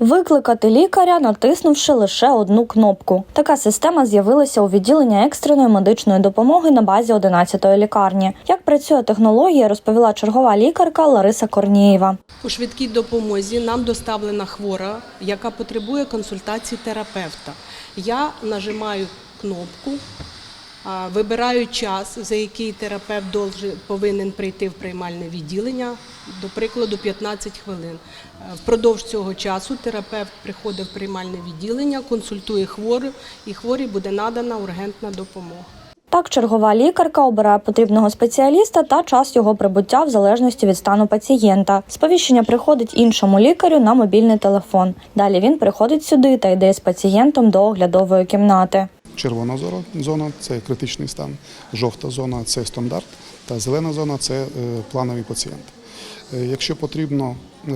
Викликати лікаря, натиснувши лише одну кнопку. Така система з'явилася у відділенні екстреної медичної допомоги на базі 11-ї лікарні. Як працює технологія, розповіла чергова лікарка Лариса Корнієва. У швидкій допомозі нам доставлена хвора, яка потребує консультації терапевта. Я нажимаю кнопку, а, вибираю час, за який терапевт повинен прийти в приймальне відділення, до прикладу, 15 хвилин. Е, Впродовж цього часу терапевт приходить в приймальне відділення, консультує хвору, і хворій буде надана ургентна допомога. Так, чергова лікарка обирає потрібного спеціаліста та час його прибуття в залежності від стану пацієнта. Сповіщення приходить іншому лікарю на мобільний телефон. Далі він приходить сюди та йде з пацієнтом до оглядової кімнати. Червона зона- це критичний стан, жовта зона це стандарт, та зелена зона це е, плановий пацієнт. Е, Якщо потрібно е,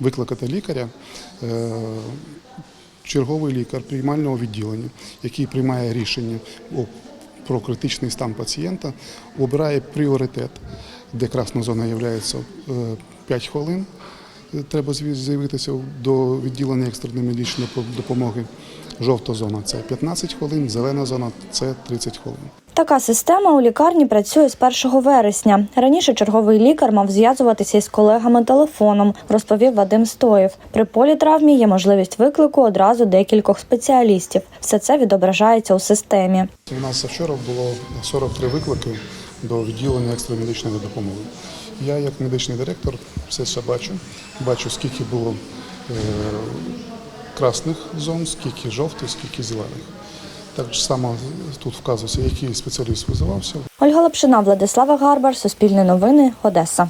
викликати лікаря, черговий лікар приймального відділення, який приймає рішення про критичний стан пацієнта, обирає пріоритет, де красна зона є 5 хвилин. Треба з'явитися до відділення екстреної медичної допомоги. Жовта зона це 15 хвилин, зелена зона це 30 хвилин. Така система у лікарні працює з 1 вересня. Раніше черговий лікар мав зв'язуватися із колегами телефоном, розповів Вадим Стоєв. При політравмі є можливість виклику одразу декількох спеціалістів. Все це відображається у системі. У нас вчора було 43 виклики до відділення екстреної медичної допомоги. Я, як медичний директор, все це бачу. Бачу, скільки було е, красних зон, скільки жовтих, скільки зелених. Так само тут вказується, який спеціаліст визивався. Ольга Лапшина, Владислава Гарбар, Суспільне новини, Одеса.